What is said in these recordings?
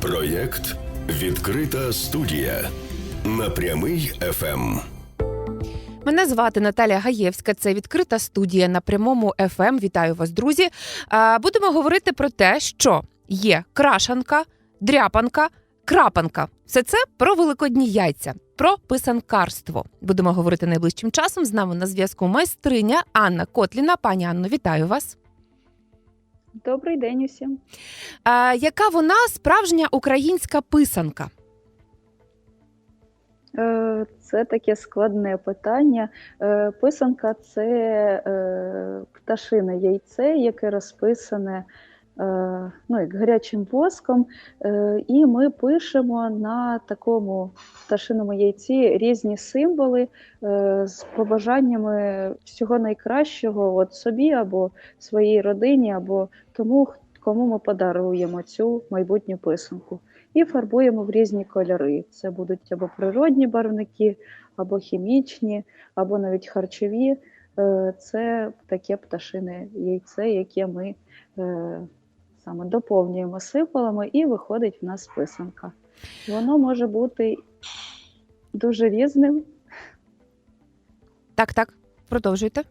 Проєкт Відкрита студія на прямий Ем. ФМ. Мене звати Наталя Гаєвська. Це відкрита студія на прямому ФМ. Вітаю вас, друзі. Будемо говорити про те, що є крашанка, дряпанка, крапанка. Все це про великодні яйця, про писанкарство. Будемо говорити найближчим часом. З нами на зв'язку майстриня Анна Котліна. Пані Анно, вітаю вас. Добрий день усім. А, Яка вона справжня українська писанка? Е, Це таке складне питання. Е, Писанка це е, пташине яйце, яке розписане ну, як гарячим воском. Е, І ми пишемо на такому пташиному яйці різні символи е, з побажаннями всього найкращого от собі або своїй родині, або тому, кому ми подаруємо цю майбутню писанку. і фарбуємо в різні кольори. Це будуть або природні барвники, або хімічні, або навіть харчові. Е, Це таке пташине яйце, яке ми е, саме доповнюємо символами, і виходить в нас писанка. Воно може бути дуже різним. Так, так, продовжуйте.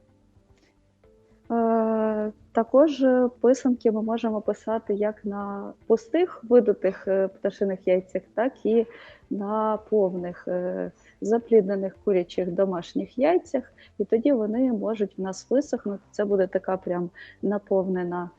Е, Також писанки ми можемо писати як на пустих видутих е, пташиних яйцях, так і на повних е, запліднених курячих домашніх яйцях. І тоді вони можуть в нас висохнути. Це буде така прям наповнена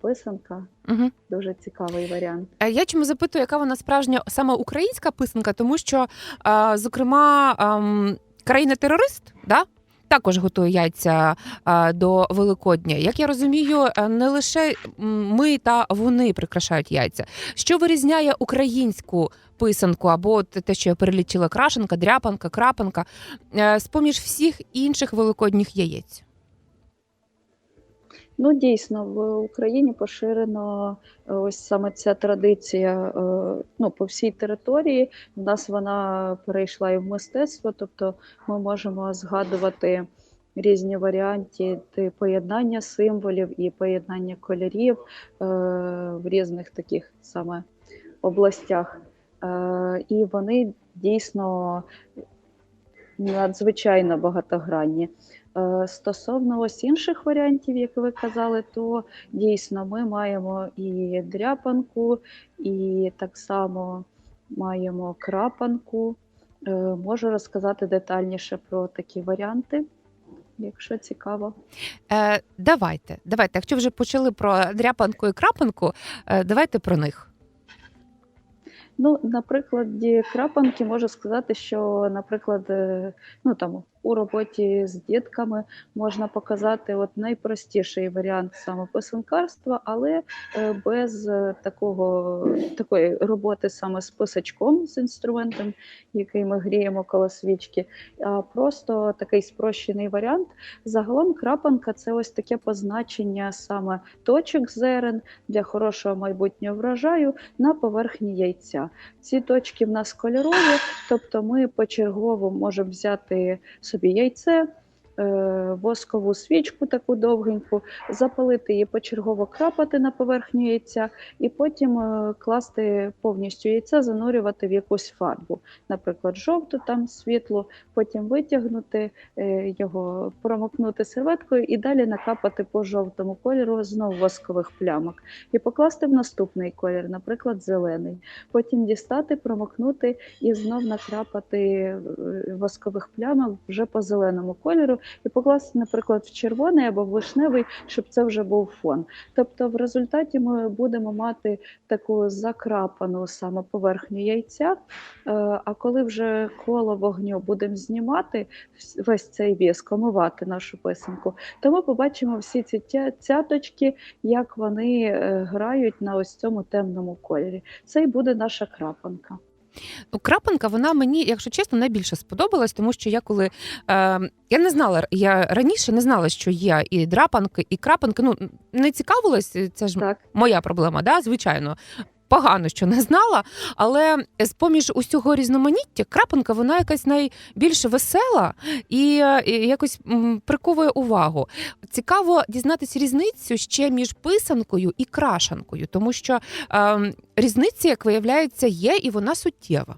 писанка. Угу. Дуже цікавий варіант. Е, Я чому запитую, яка вона справжня саме українська писанка, тому що, е, зокрема, ем, країна-терорист, да? Також готує яйця е, до Великодня. Як я розумію, е, не лише ми та вони прикрашають яйця. Що вирізняє українську писанку або те, що я перелічила крашенка, дряпанка, крапанка, е, з-поміж всіх інших великодніх яєць? Ну, дійсно, в Україні поширено е, ось саме ця традиція е, ну, по всій території. У нас вона перейшла і в мистецтво, тобто ми можемо згадувати різні варіанти поєднання символів і поєднання кольорів е, в різних таких саме областях. І вони дійсно надзвичайно багатогранні. Е, Стосовно ось інших варіантів, як ви казали, то дійсно ми маємо і дряпанку, і так само маємо крапанку. Е, Можу розказати детальніше про такі варіанти, якщо цікаво. Е, давайте, давайте. Якщо вже почали про дряпанку і крапанку, е, давайте про них. Ну, на прикладі крапанки можу сказати, що, наприклад, е, ну там у роботі з дітками можна показати от найпростіший варіант саме писанкарства, але е, без е, такого такої роботи саме з писачком, з інструментом, який ми гріємо коло свічки, а просто такий спрощений варіант. Загалом крапанка це ось таке позначення саме точок зерен для хорошого майбутнього врожаю на поверхні яйця. Ці точки в нас кольорові, тобто ми почергово можемо взяти собі яйце, воскову свічку таку довгеньку, запалити її почергово крапати на поверхню яйця, і потім е, класти повністю яйце, занурювати в якусь фарбу, наприклад, жовту, там світлу, потім витягнути е, його, промокнути серветкою і далі накапати по жовтому кольору знову воскових плямок і покласти в наступний колір, наприклад, зелений. Потім дістати, промокнути і знов накрапати е, воскових плямок вже по зеленому кольору, і покласти, наприклад, в червоний або в вишневий, щоб це вже був фон. Тобто, в результаті ми будемо мати таку закрапану саме поверхню яйця. Е, А коли вже коло вогню будемо знімати весь цей віск, омивати нашу писанку, то ми побачимо всі ці цяточки, як вони е, грають на ось цьому темному кольорі. Це і буде наша крапанка. Крапанка, вона мені, якщо чесно, найбільше сподобалась, тому що я коли е, я не знала, я раніше не знала, що є і драпанки, і крапанки. Ну не цікавилась, це ж Так. моя проблема, да, звичайно. Погано, що не знала. Але з поміж усього різноманіття крапинка, вона якась найбільш весела і, якось приковує увагу. Цікаво дізнатися різницю ще між писанкою і крашанкою, тому що е, різниця, як виявляється, є, і вона суттєва.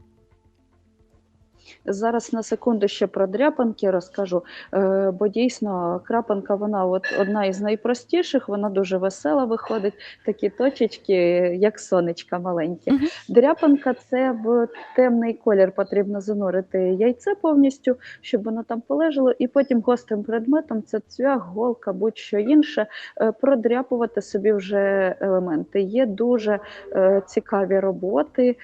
Зараз на секунду ще про дряпанки розкажу, е, бо дійсно крапанка вона от одна із найпростіших, вона дуже весела виходить, такі точечки, як сонечка маленькі. Дряпанка це в темний колір потрібно занурити яйце повністю, щоб воно там полежало, і потім гострим предметом, це цвях, голка, будь-що інше, е, продряпувати собі вже елементи. Є дуже е, цікаві роботи,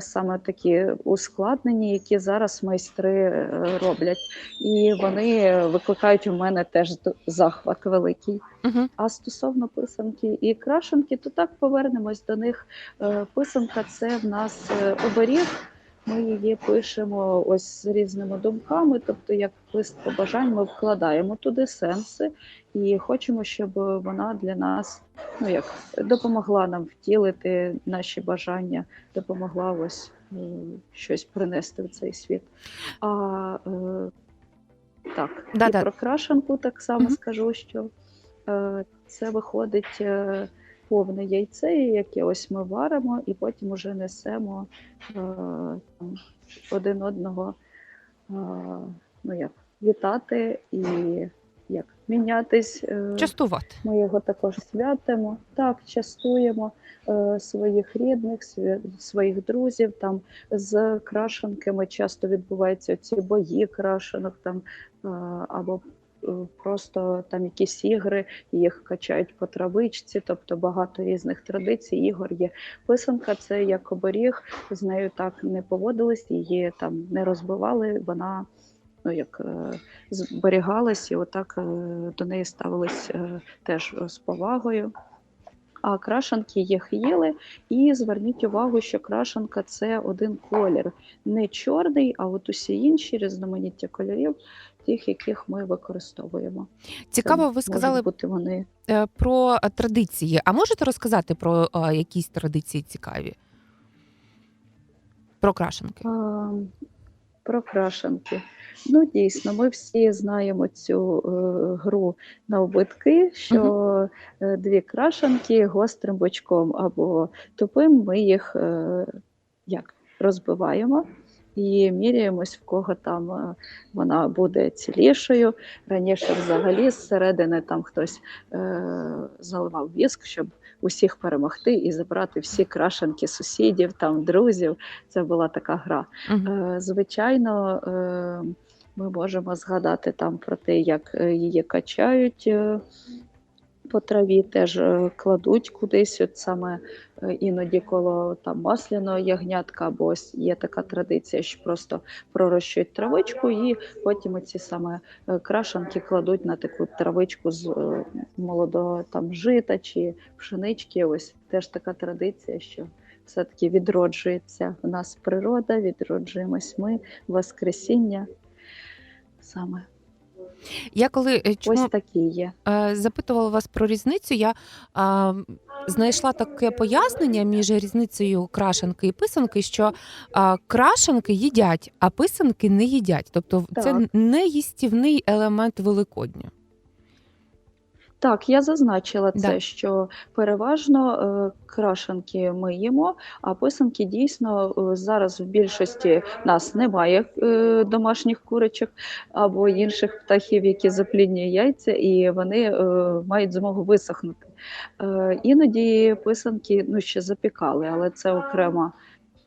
саме такі ускладнені, які зараз майстри е, роблять. І вони викликають у мене теж захват великий. Угу. А стосовно писанки і крашенки, то так повернемось до них. Е, Писанка це в нас е, оберіг. Ми її пишемо ось з різними думками, тобто як лист побажань, ми вкладаємо туди сенси і хочемо, щоб вона для нас ну як допомогла нам втілити наші бажання, допомогла ось щось принести в цей світ. А е, так, Да-да. про крашенку так само Мгм. скажу, що е, це виходить е, повне яйце, яке ось ми варимо, і потім уже несемо е, там, один одного е, ну як, вітати і як мінятись. е, Частувати. ми його також святимо, так, частуємо е, своїх рідних, своїх друзів. Там з крашенками часто відбуваються ці бої крашенок там, е, або просто там якісь ігри, їх качають по травичці, тобто багато різних традицій, ігор є. Писанка це як оберіг, з нею так не поводились, її там не розбивали, вона. Ну, як е, зберігалась, і отак е, до неї ставились е, теж з повагою. А крашанки їх їли. І зверніть увагу, що крашанка це один колір, не чорний, а от усі інші різноманіття кольорів, тих, яких ми використовуємо. Цікаво, ви сказали бути вони про традиції. А можете розказати про якісь традиції цікаві? Про крашенки. про крашанки. Ну, дійсно, ми всі знаємо цю е, гру на обидки, що е, дві крашанки гострим бочком або тупим, ми їх е, як розбиваємо і міряємось, в кого там е, вона буде цілішою. Раніше взагалі зсередини там хтось е, заливав віск, щоб усіх перемогти і забрати всі крашенки сусідів, там друзів. Це була така гра. Е, Звичайно, е, ми можемо згадати там про те, як е, її качають по траві, теж кладуть кудись, от саме іноді коло там масляного ягнятка, або ось є така традиція, що просто пророщують травичку, і потім оці саме е, крашанки кладуть на таку травичку з е, молодого там жита чи пшенички. Ось теж така традиція, що все-таки відроджується в нас природа, відроджуємось ми, Воскресіння. Саме Я коли е, чому ось такі є. запитувала вас про різницю, я знайшла таке пояснення між різницею крашенки і писанки, що а, крашенки їдять, а писанки не їдять. Тобто це Так. не їстівний елемент Великодня. Так, я зазначила це, Да. що переважно е, крашенки ми їмо, а писанки дійсно е, зараз в більшості нас немає е, домашніх курочок або інших птахів, які запліднює яйця, і вони е, мають змогу висохнути. Е, іноді писанки ну, ще запікали, але це окрема.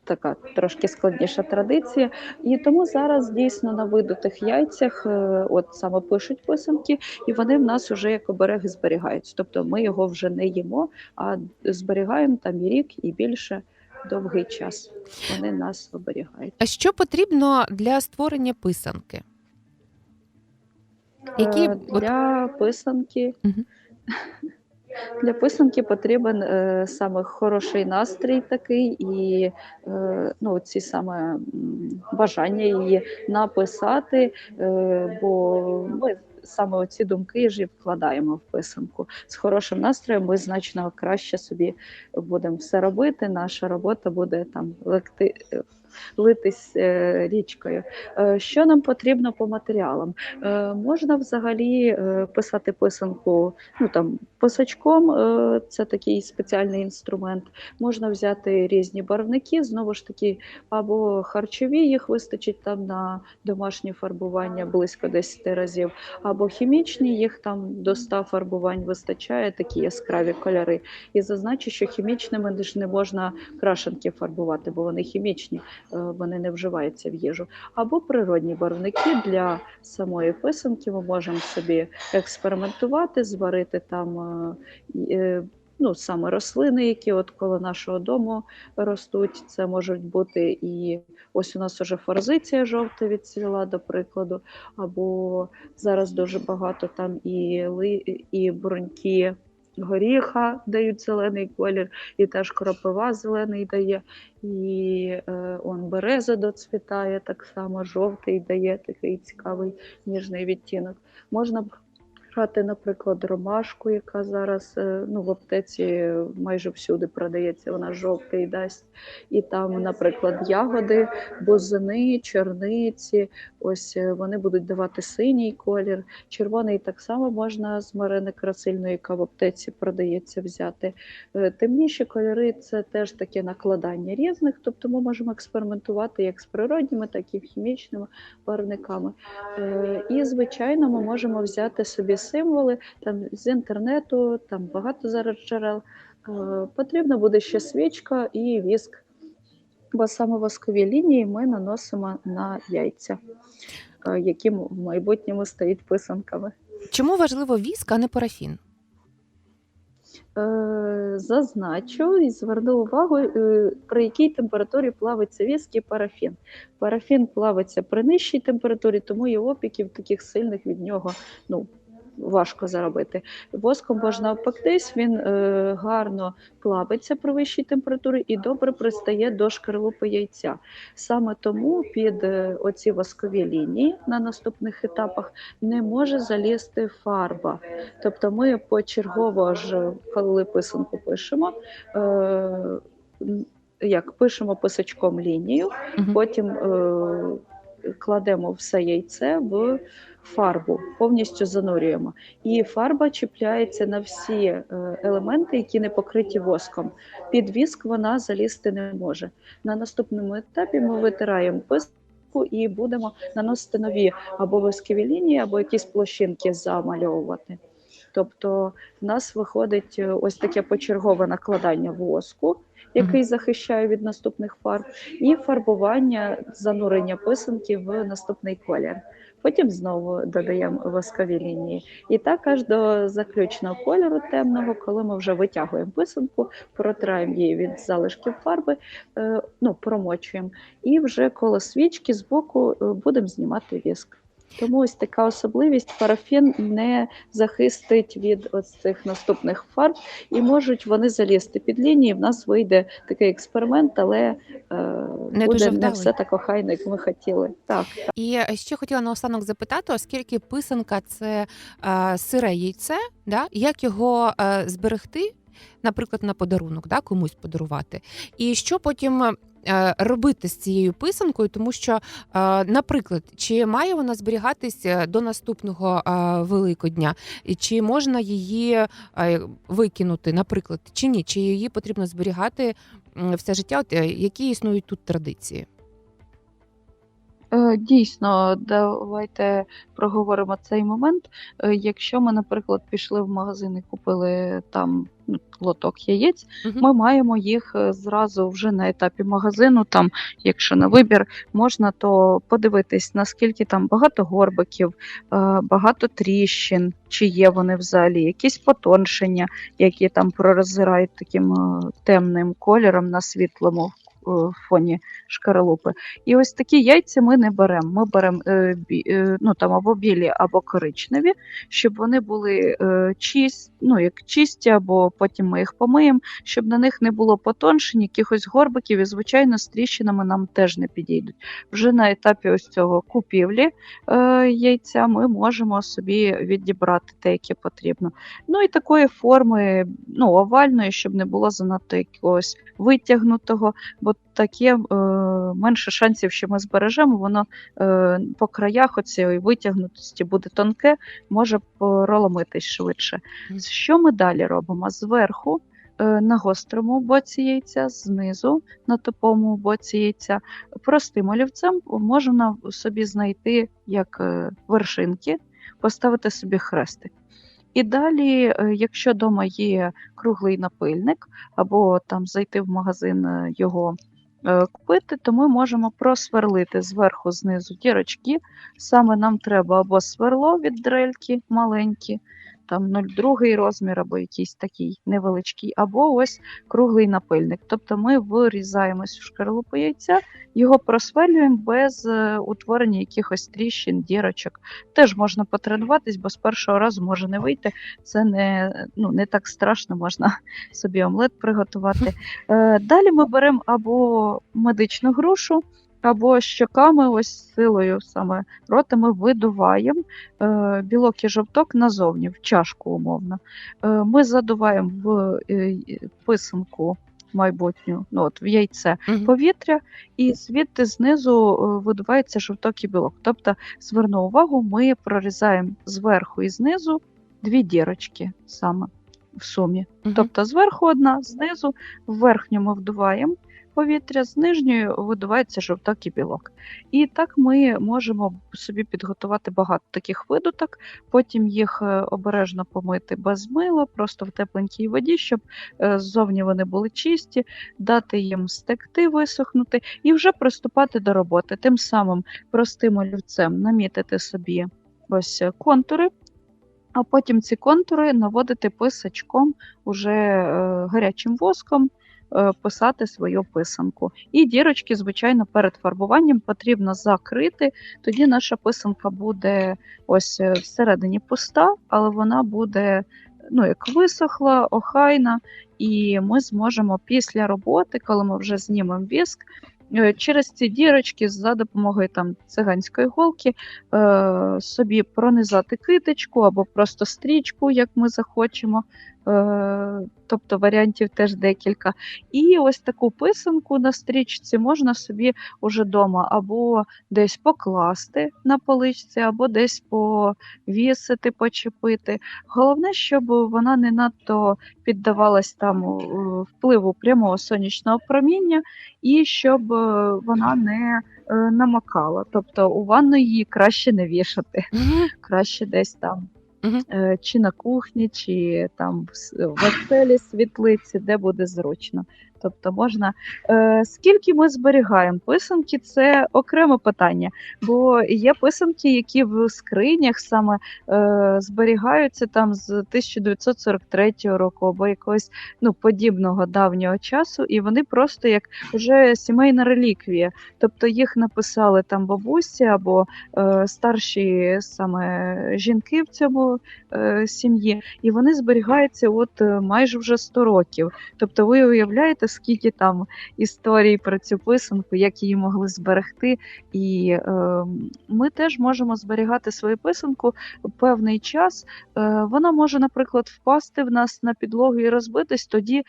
Така трошки складніша традиція, і тому зараз дійсно на видутих яйцях, е, от саме пишуть писанки, і вони в нас вже як обереги зберігаються. Тобто ми його вже не їмо, а зберігаємо там і рік, і більше довгий час. Вони нас оберігають. А що потрібно для створення писанки? Які Е, для писанки. Мгм. Для писанки потрібен е, саме хороший настрій такий і е, ну, ці саме бажання її написати, е, бо ми саме оці думки ж і вкладаємо в писанку. З хорошим настроєм ми значно краще собі будемо все робити. Наша робота буде там лекти. Литись е, річкою. Е, Що нам потрібно по матеріалам? Е, Можна взагалі писати писанку ну, там, писачком, це такий спеціальний інструмент. Можна взяти різні барвники, знову ж таки, або харчові, їх вистачить там на домашнє фарбування близько 10 разів, або хімічні, їх там до 100 фарбувань вистачає, такі яскраві кольори. І зазначу, що хімічними ж не можна крашенки фарбувати, бо вони хімічні, вони не вживаються в їжу. Або природні барвники для самої писанки ми можемо собі експериментувати, зварити там. е, е, Ну, саме рослини, які от коло нашого дому ростуть, це можуть бути і ось у нас уже форзиція жовта відцвіла, до прикладу, або зараз дуже багато там і, ли, і бруньки горіха дають зелений колір, і теж кропива зелений дає, і е, он береза доцвітає, так само жовтий дає такий цікавий ніжний відтінок. Можна брати, наприклад, ромашку, яка зараз е, ну, в аптеці майже всюди продається, вона жовтий дасть. І там, наприклад, ягоди, бузини, черниці, ось е, вони будуть давати синій колір. Червоний так само можна з марини красильної, яка в аптеці продається, взяти. Е, Темніші кольори це теж таке накладання різних, тобто ми можемо експериментувати як з природніми, так і хімічними барвниками. І, звичайно, ми можемо взяти собі символи там, з інтернету, там багато зараз джерел. Е, Потрібна буде ще свічка і віск. Бо саме воскові лінії ми наносимо на яйця, е, які в майбутньому стають писанками. Чому важливо віск, а не парафін? Е, Зазначу і зверну увагу, при якій температурі плавиться віск і парафін. Парафін плавиться при нижчій температурі, тому і опіків таких сильних від нього ну, важко заробити. Воском можна опектись, він е, гарно плавиться при вищій температурі і добре пристає до шкарлупи яйця. Саме тому під е, оці воскові лінії на наступних етапах не може залізти фарба. Тобто ми почергово ж, коли писанку пишемо, е, як пишемо писачком лінію, потім е, кладемо все яйце в фарбу, повністю занурюємо. І фарба чіпляється на всі е, елементи, які не покриті воском. Під віск вона залізти не може. На наступному етапі ми витираємо писанку і будемо наносити нові або воскові лінії, або якісь площинки замальовувати. Тобто в нас виходить е, ось таке почергове накладання воску, який захищає від наступних фарб, і фарбування занурення писанки в наступний колір. Потім знову додаємо воскові лінії. І так аж до заключного кольору темного, коли ми вже витягуємо писанку, протираємо її від залишків фарби, е, ну, промочуємо, і вже коло свічки збоку е, будемо знімати віск. Тому ось така особливість парафін не захистить від ось цих наступних фарб, і можуть вони залізти під лінії. В нас вийде такий експеримент, але е, Не буде не все так охайно, як ми хотіли. Так. І ще хотіла наостанок запитати, оскільки писанка це е, сире яйце, да? як його е, зберегти, наприклад, на подарунок, да? комусь подарувати. І що потім е, робити з цією писанкою, тому що, е, наприклад, чи має вона зберігатися до наступного е, Великодня, і чи можна її е, викинути, наприклад, чи ні, чи її потрібно зберігати все життя? От, е, які існують тут традиції? Е, Дійсно, давайте проговоримо цей момент. Е, Якщо ми, наприклад, пішли в магазин і купили там ну, лоток яєць, Мгм. ми маємо їх е, зразу вже на етапі магазину. Там, якщо на вибір, можна то подивитись, наскільки там багато горбиків, багато тріщин, чи є вони взагалі, якісь потоншення, які там пророзирають таким темним кольором на світлому фоні шкаралупи. І ось такі яйця ми не беремо. Ми беремо е, е, ну, там, або білі, або коричневі, щоб вони були е, чисті, ну, як чисті, або потім ми їх помиємо, щоб на них не було потоншень, якихось горбиків, і, звичайно, з тріщинами нам теж не підійдуть. Вже на етапі ось цього купівлі е, яйця ми можемо собі відібрати те, яке потрібно. Ну і такої форми, ну, овальної, щоб не було занадто якогось витягнутого, бо таке е, менше шансів, що ми збережемо, воно е, по краях оцієї витягнутості буде тонке, може проломитись швидше. Що ми далі робимо? Зверху. е, На гострому боці яйця, знизу на тупому боці яйця, простим олівцем можна собі знайти як вершинки, поставити собі хрестик. І далі, е, якщо вдома є круглий напильник, або там зайти в магазин е, його е, купити, то ми можемо просверлити зверху, знизу дірочки. Саме нам треба або сверло від дрельки маленькі, там 0,2 розмір, або якийсь такий невеличкий, або ось круглий напильник. Тобто ми вирізаємось в шкарлупу яйця, його просверлюємо без е, утворення якихось тріщин, дірочок. Теж можна потренуватись, бо з першого разу може не вийти. Це не, ну, не так страшно, можна собі омлет приготувати. Е, далі ми беремо або медичну грушу, або щоками, ось силою саме рота ми видуваємо е, білок і жовток назовні, в чашку умовно. Е, ми задуваємо в е, писанку майбутню, ну, от, в яйце Мгм. повітря, і звідти знизу видувається жовток і білок. Тобто, зверну увагу, ми прорізаємо зверху і знизу дві дірочки саме в сумі. Мгм. Тобто зверху одна, знизу, в верхню ми вдуваємо повітря, з нижньої видувається жовток і білок. І так ми можемо собі підготувати багато таких видуток, потім їх е, обережно помити без мила, просто в тепленькій воді, щоб е, ззовні вони були чисті, дати їм стекти, висохнути і вже приступати до роботи. Тим самим простим олівцем намітити собі ось е, контури. А потім ці контури наводити писачком уже гарячим воском, писати свою писанку. І дірочки, звичайно, перед фарбуванням потрібно закрити. Тоді наша писанка буде ось е, всередині пуста, але вона буде ну, як висохла, охайна, і ми зможемо після роботи, коли ми вже знімемо віск, е, через ці дірочки за допомогою там циганської голки е, собі пронизати китичку або просто стрічку, як ми захочемо. Е, тобто варіантів теж декілька. І ось таку писанку на стрічці можна собі уже вдома або десь покласти на поличці, або десь повісити, почепити. Головне, щоб вона не надто піддавалась там е, впливу прямого сонячного проміння, і щоб вона не е, намокала. Тобто у ванну її краще не вішати, краще десь там. Е, Чи на кухні, чи там в оселі світлиці, де буде зручно. Тобто можна. Е, скільки ми зберігаємо писанки, це окреме питання. Бо є писанки, які в скринях саме е, зберігаються там з 1943 року або якогось ну, подібного давнього часу, і вони просто як вже сімейна реліквія. Тобто їх написали там бабусі або е, старші саме жінки в цьому е, сім'ї, і вони зберігаються от е, майже вже 100 років. Тобто, ви уявляєте, скільки там історій про цю писанку, як її могли зберегти. І е, ми теж можемо зберігати свою писанку певний час. Е, вона може, наприклад, впасти в нас на підлогу і розбитись. Тоді,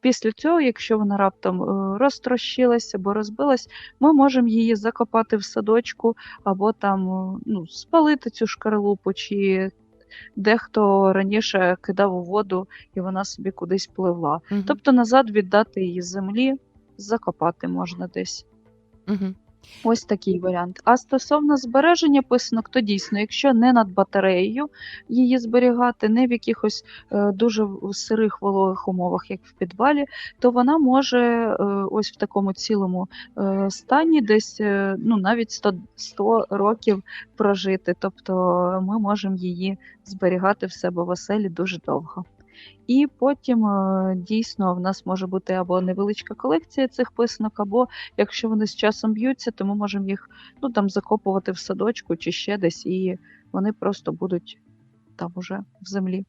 після цього, якщо вона раптом е, розтрощилась або розбилась, ми можемо її закопати в садочку або там ну, спалити цю шкарлупу, чи дехто раніше кидав у воду і вона собі кудись пливла. Угу. Тобто назад віддати її землі, закопати можна десь. Мгм. Ось такий варіант. А стосовно збереження писанок, то дійсно, якщо не над батареєю її зберігати, не в якихось е, дуже сирих вологих умовах, як в підвалі, то вона може е, ось в такому цілому е, стані десь ну, навіть 100, 100 років прожити. Тобто ми можемо її зберігати в себе в оселі дуже довго. І потім е, дійсно в нас може бути або невеличка колекція цих писанок, або якщо вони з часом б'ються, то ми можемо їх ну там закопувати в садочку чи ще десь, і вони просто будуть там уже в землі.